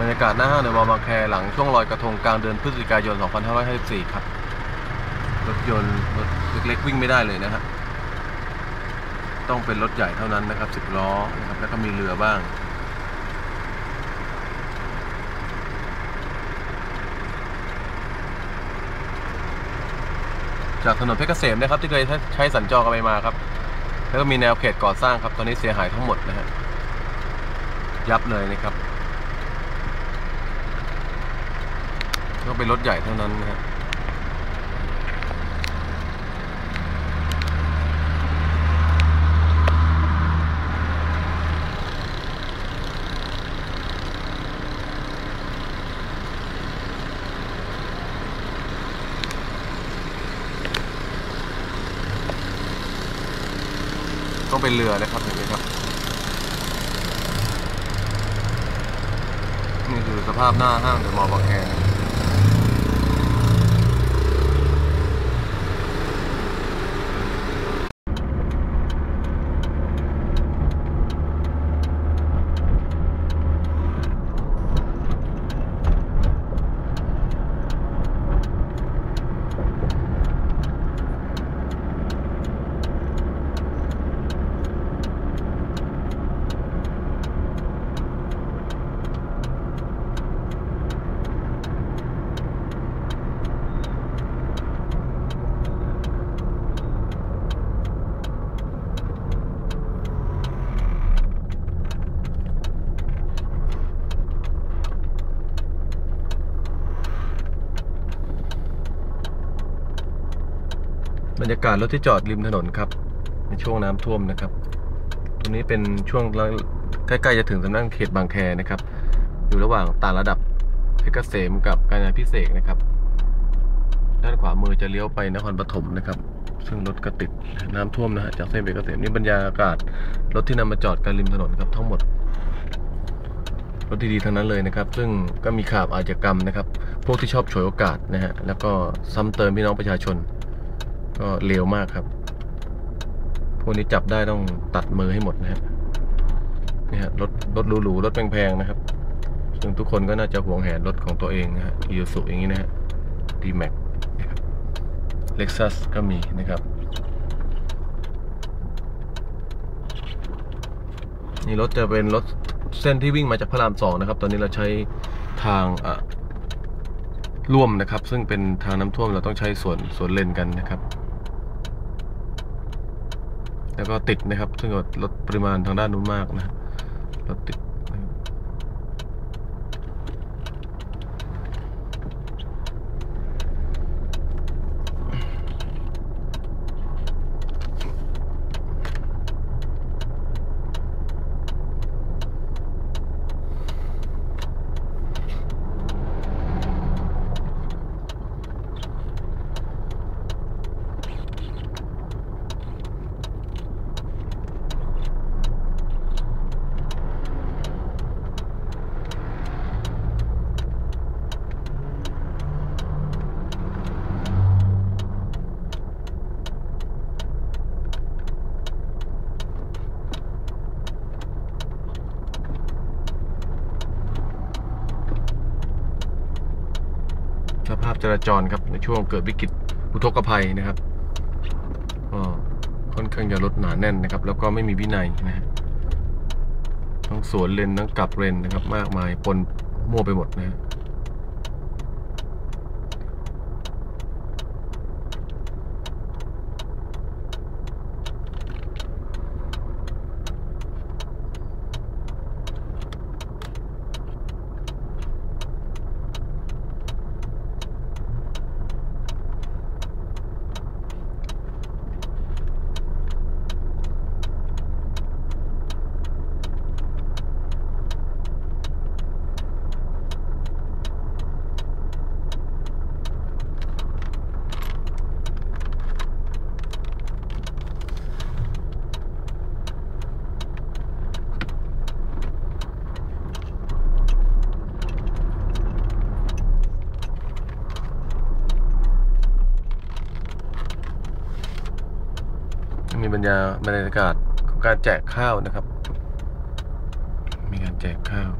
บรรยากาศหน้าห้างเดอะมอลล์บางแคหลังช่วงลอยกระทงกลางเดือนพฤศจิกายน 2554 ครับ รถยนต์รถเล็กๆวิ่งไม่ได้เลยนะฮะต้องเป็นรถใหญ่เท่านั้นนะครับ 10 ล้อนะครับแล้วก็มีเรือบ้างจากถนนเพชรเกษมนะครับที่เคยใช้สัญจรกันไปมาครับ แล้วก็มีแนวเขตก่อสร้างครับ ตอนนี้เสียหายทั้งหมดนะฮะยับเลยนะครับ ก็เป็นรถใหญ่เท่านั้นนะฮะต้องเป็นเรือนะครับเห็นไหมครับนี่คือสภาพหน้าห้างเดอะมอลล์บางแค บรรยากาศรถที่จอดริมถนนครับ ในช่วงน้ำท่วมนะครับ ตรงนี้เป็นช่วงใกล้ๆจะถึงสำนักงเขตบางแคนะครับ อยู่ระหว่างต่างระดับเพชรเกษมกับการงานพิเศษนะครับ ด้านขวามือจะเลี้ยวไปนครปฐมนะครับ ซึ่งรถก็ติดน้ำท่วมนะฮะจากเส้นเพชรเกษมนี่บรรยากาศรถที่นำมาจอดกันริมถนนครับทั้งหมดรถดีๆทั้งนั้นเลยนะครับ ซึ่งก็มีข่าวอาชญากรรมนะครับ พวกที่ชอบฉวยโอกาสนะฮะ แล้วก็ซ้ำเติมพี่น้องประชาชน ก็เร็วมากครับ พวกนี้จับได้ต้องตัดมือให้หมดนะฮะนี่ฮะรถรถหรูๆรถแพงๆนะครับ ซึ่งทุกคนก็น่าจะหวงแหนรถของตัวเองนะฮะอีซูอย่างนี้นะฮะดีแม็กนะครับเล็กซัสก็มีนะครับนี่รถจะเป็นรถเส้นที่วิ่งมาจากพระรามสองนะครับ ตอนนี้เราใช้ทางอะร่วมนะครับ ซึ่งเป็นทางน้ำท่วมเราต้องใช้ส่วนส่วนเลนกันนะครับ แล้วก็ติดนะครับซึ่งลดปริมาณทางด้านนู้นมากนะรถติด จราจรครับในช่วงเกิดวิกฤตอุทกภัยนะครับก็ค่อนข้างจะรถหนาแน่นนะครับ แล้วก็ไม่มีวินัยนะฮะทั้งสวนเลนทั้งกลับเลนนะครับ มากมายปนมั่วไปหมดนะฮะ มีบรรยาบรรยากาศของการแจกข้าวนะครับ มีการแจกข้าว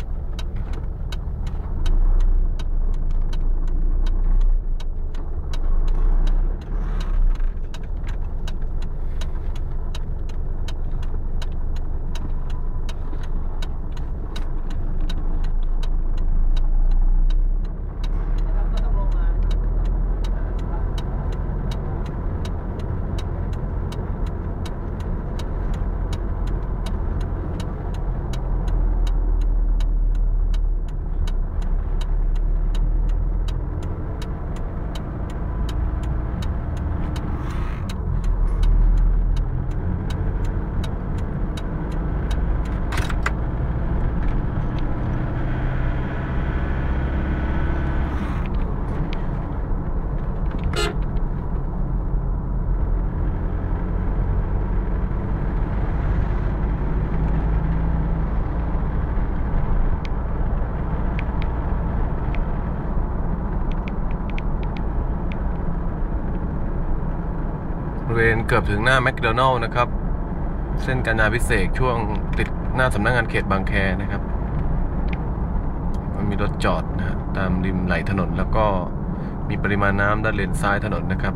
วณเกือบถึงหน้าแมคโดนัลล์นะครับ เส้นการนาพิเศษช่วงติดหน้าสำนักงานเขตบางแคนะครับมันมีรถจอดนะฮะตามริมไหลถนนแล้วก็มีปริมาณน้ำด้านเลนซ้ายถนนนะครับ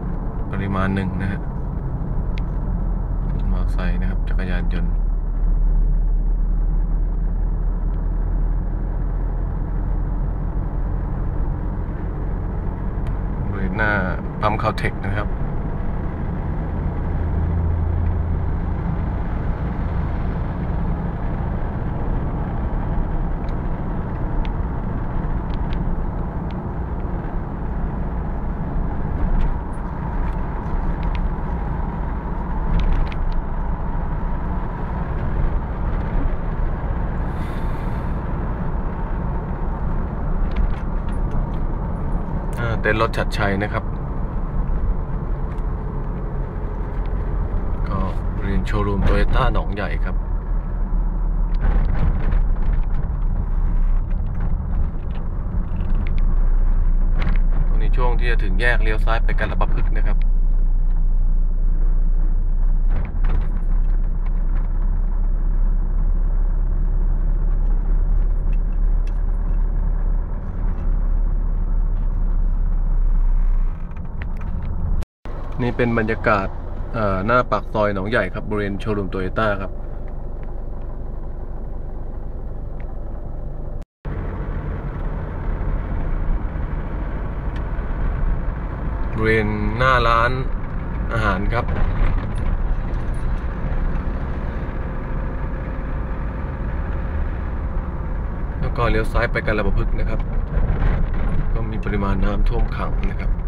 ปริมาณหนึ่งนะฮะมอเตอร์ไซค์นะครับ จักรยานยนต์บริเวณหน้าปั๊มคาเทคนะครับ อ่า เต้นรถชัดชัยนะครับ ก็เรียนโชว์รูมโตโยต้าหนองใหญ่ครับตรงนี้ช่วงที่จะถึงแยกเลี้ยวซ้ายไปกันระบะพึกนะครับ นี่เป็นบรรยากาศหน้าปากซอยหนองใหญ่ครับบริเวณโชว์รูมโตโยต้าครับ บริเวณหน้าร้านอาหารครับแล้วก็เลี้ยวซ้ายไปกันระบพึกนะครับ ก็มีปริมาณน้ำท่วมขังนะครับ